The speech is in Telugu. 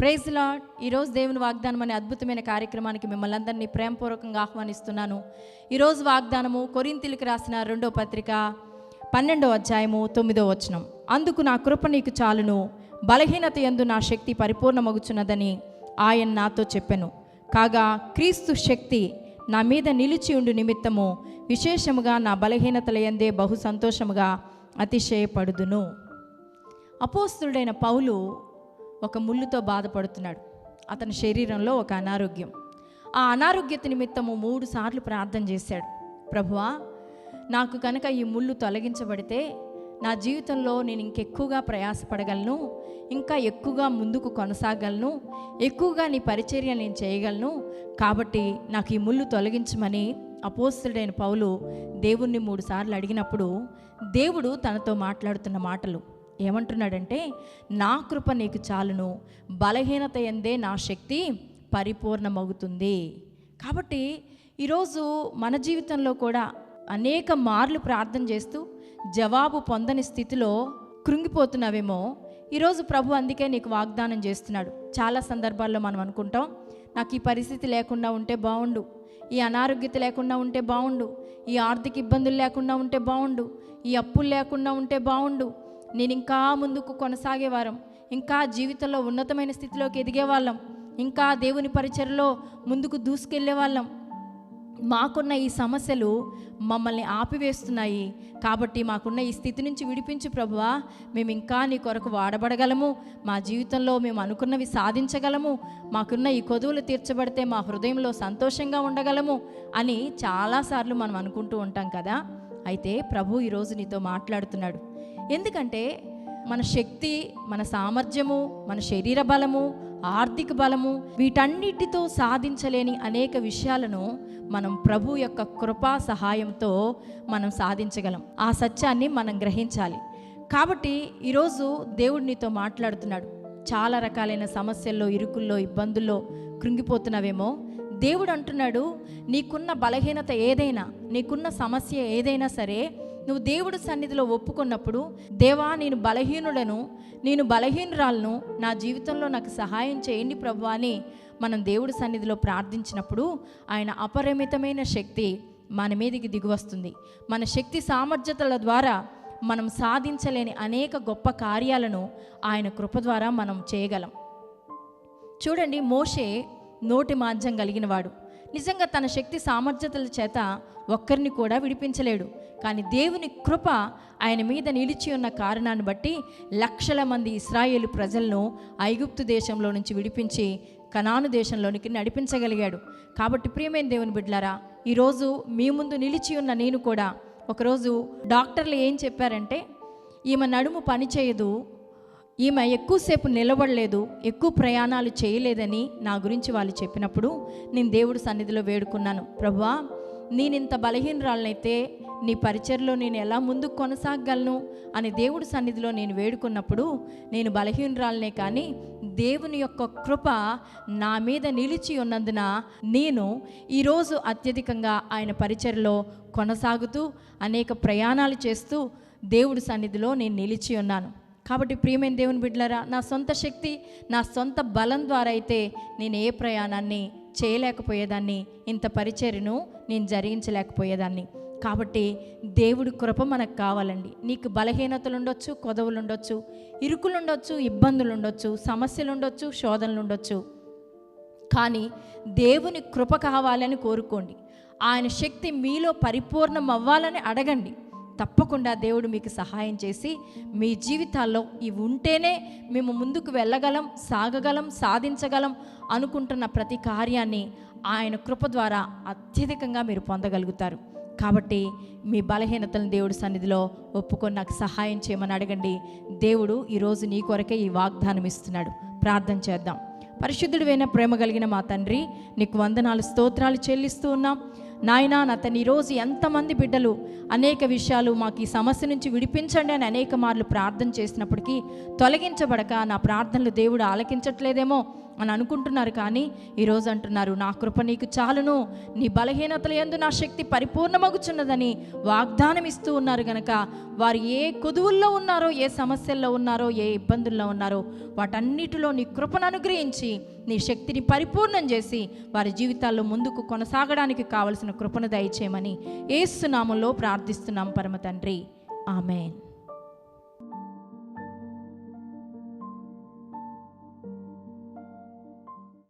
ప్రైజ్ లాడ్ ఈరోజు దేవుని వాగ్దానం అనే అద్భుతమైన కార్యక్రమానికి మిమ్మల్ని అందరినీ ప్రేమపూర్వకంగా ఆహ్వానిస్తున్నాను. ఈరోజు వాగ్దానము కొరింతిలికి రాసిన రెండో పత్రిక పన్నెండో అధ్యాయము తొమ్మిదో వచనం. అందుకు నా కృప నీకు చాలును బలహీనత యందు నా శక్తి పరిపూర్ణమగుచున్నదని ఆయన నాతో చెప్పెను. కాగా క్రీస్తు శక్తి నా మీద నిలిచి ఉండు నిమిత్తము విశేషముగా నా బలహీనతల ఎందే బహు సంతోషముగా అతిశయపడుదును. అపోస్తుడైన పౌలు ఒక ముళ్ళుతో బాధపడుతున్నాడు. అతని శరీరంలో ఒక అనారోగ్యం. ఆ అనారోగ్యత నిమిత్తము మూడు సార్లు ప్రార్థన చేశాడు. ప్రభువా నాకు కనుక ఈ ముళ్ళు తొలగించబడితే నా జీవితంలో నేను ఇంకెక్కువగా ప్రయాసపడగలను ఇంకా ఎక్కువగా ముందుకు కొనసాగలను ఎక్కువగా నీ పరిచర్య నేను చేయగలను. కాబట్టి నాకు ఈ ముళ్ళు తొలగించమని అపోస్తుడైన పౌలు దేవుణ్ణి మూడు సార్లు అడిగినప్పుడు దేవుడు తనతో మాట్లాడుతున్న మాటలు. ఏమంటున్నాడంటే నా కృప నీకు చాలును. బలహీనత ఎందే నా శక్తి పరిపూర్ణమవుతుంది. కాబట్టి ఈరోజు మన జీవితంలో కూడా అనేక మార్లు ప్రార్థన చేస్తూ జవాబు పొందని స్థితిలో కృంగిపోతున్నావేమో ఈరోజు ప్రభు అందుకే నీకు వాగ్దానం చేస్తున్నాడు. చాలా సందర్భాల్లో మనం అనుకుంటాం నాకు ఈ పరిస్థితి లేకుండా ఉంటే బాగుండు ఈ అనారోగ్యత లేకుండా ఉంటే బాగుండు ఈ ఆర్థిక ఇబ్బందులు లేకుండా ఉంటే బాగుండు ఈ అప్పులు లేకుండా ఉంటే బాగుండు నేను ఇంకా ముందుకు కొనసాగేవారం. ఇంకా జీవితంలో ఉన్నతమైన స్థితిలోకి ఎదిగేవాళ్ళం. ఇంకా దేవుని పరిచయలో ముందుకు దూసుకెళ్ళే వాళ్ళం మాకున్న ఈ సమస్యలు మమ్మల్ని ఆపివేస్తున్నాయి. కాబట్టి మాకున్న ఈ స్థితి నుంచి విడిపించు ప్రభువా. మేము ఇంకా నీ కొరకు వాడబడగలము. మా జీవితంలో మేము అనుకున్నవి సాధించగలము. మాకున్న ఈ కొదువులు తీర్చబడితే మా హృదయంలో సంతోషంగా ఉండగలము అని చాలాసార్లు మనం అనుకుంటూ ఉంటాం కదా. అయితే ప్రభు ఈరోజు నీతో మాట్లాడుతున్నాడు. ఎందుకంటే మన శక్తి మన సామర్థ్యము మన శరీర బలము ఆర్థిక బలము వీటన్నిటితో సాధించలేని అనేక విషయాలను మనం ప్రభు యొక్క కృపా సహాయంతో మనం సాధించగలం. ఆ సత్యాన్ని మనం గ్రహించాలి. కాబట్టి ఈరోజు దేవుడు నీతో మాట్లాడుతున్నాడు. చాలా రకాలైన సమస్యల్లో ఇరుకుల్లో ఇబ్బందుల్లో కృంగిపోతున్నావేమో. దేవుడు అంటున్నాడు నీకున్న బలహీనత ఏదైనా నీకున్న సమస్య ఏదైనా సరే నువ్వు దేవుడు సన్నిధిలో ఒప్పుకున్నప్పుడు దేవా నేను బలహీనుడను నేను బలహీనురాలను నా జీవితంలో నాకు సహాయం చేయండి ప్రభు అని మనం దేవుడి సన్నిధిలో ప్రార్థించినప్పుడు ఆయన అపరిమితమైన శక్తి మన మీదకి దిగువస్తుంది. మన శక్తి సామర్థ్యతల ద్వారా మనం సాధించలేని అనేక గొప్ప కార్యాలను ఆయన కృప ద్వారా మనం చేయగలం. చూడండి మోషే నోటి మాంద్యం కలిగిన వాడు నిజంగా తన శక్తి సామర్థ్యతల చేత ఒక్కరిని కూడా విడిపించలేడు. కానీ దేవుని కృప ఆయన మీద నిలిచి ఉన్న కారణాన్ని బట్టి లక్షల మంది ఇస్రాయేల్ ప్రజలను ఐగుప్తు దేశంలో నుంచి విడిపించి కనాను దేశంలోనికి నడిపించగలిగాడు. కాబట్టి ప్రియమైన దేవుని బిడ్డలారా ఈరోజు మీ ముందు నిలిచి ఉన్న నేను కూడా ఒకరోజు డాక్టర్లు ఏం చెప్పారంటే ఈమె నడుము పని చేయదు ఈమె ఎక్కువసేపు నిలబడలేదు ఎక్కువ ప్రయాణాలు చేయలేదని నా గురించి వాళ్ళు చెప్పినప్పుడు నేను దేవుడి సన్నిధిలో వేడుకున్నాను. ప్రభువా నేను ఇంత బలహీనరాలనైతే నీ పరిచయలో నేను ఎలా ముందుకు కొనసాగలను? అని దేవుడి సన్నిధిలో నేను వేడుకున్నప్పుడు నేను బలహీనరాలనే కానీ దేవుని యొక్క కృప నా మీద నిలిచి ఉన్నందున నేను ఈరోజు అత్యధికంగా ఆయన పరిచయలో కొనసాగుతూ అనేక ప్రయాణాలు చేస్తూ దేవుడి సన్నిధిలో నేను నిలిచి ఉన్నాను. కాబట్టి ప్రియమైన దేవుని బిడ్డలరా నా సొంత శక్తి నా సొంత బలం ద్వారా అయితే నేను ఏ ప్రయాణాన్ని చేయలేకపోయేదాన్ని ఇంత పరిచర్యను నేను జరిగించలేకపోయేదాన్ని. కాబట్టి దేవుడి కృప మనకు కావాలండి. నీకు బలహీనతలు ఉండొచ్చు కొదవులు ఉండొచ్చు ఇరుకులు ఉండొచ్చు ఇబ్బందులు ఉండొచ్చు సమస్యలు ఉండొచ్చు శోధనలు ఉండొచ్చు. కానీ దేవుని కృప కావాలని కోరుకోండి. ఆయన శక్తి మీలో పరిపూర్ణం అవ్వాలని అడగండి. తప్పకుండా దేవుడు మీకు సహాయం చేసి మీ జీవితాల్లో ఇవి ఉంటేనే మేము ముందుకు వెళ్ళగలం సాగగలం సాధించగలం అనుకుంటున్న ప్రతి కార్యాన్ని ఆయన కృప ద్వారా అత్యధికంగా మీరు పొందగలుగుతారు. కాబట్టి మీ బలహీనతలను దేవుడి సన్నిధిలో ఒప్పుకొని నాకు సహాయం చేయమని అడగండి. దేవుడు ఈరోజు నీ కొరకే ఈ వాగ్దానం ఇస్తున్నాడు. ప్రార్థన చేద్దాం. పరిశుద్ధుడివైన ప్రేమ కలిగిన మా తండ్రి నీకు వందనాలు స్తోత్రాలు చెల్లిస్తూ ఉన్నాం. నాయనా అతను ఈరోజు ఎంతమంది బిడ్డలు అనేక విషయాలు మాకు ఈ సమస్య నుంచి విడిపించండి అని అనేక మార్లు ప్రార్థన చేసినప్పటికీ తొలగించబడక నా ప్రార్థనలు దేవుడు ఆలకించట్లేదేమో. అని అనుకుంటున్నారు కానీ ఈరోజు అంటున్నారు నా కృప నీకు చాలును. నీ బలహీనతల ఎందు నా శక్తి పరిపూర్ణమగుచున్నదని వాగ్దానం ఇస్తూ ఉన్నారు కనుక వారు ఏ కొదువుల్లో ఉన్నారో ఏ సమస్యల్లో ఉన్నారో ఏ ఇబ్బందుల్లో ఉన్నారో వాటన్నిటిలో నీ కృపను అనుగ్రహించి నీ శక్తిని పరిపూర్ణం చేసి వారి జీవితాల్లో ముందుకు కొనసాగడానికి కావలసిన కృపను దయచేయమని ఏసునామంలో ప్రార్థిస్తున్నాం పరమ తండ్రి. ఆమెన్.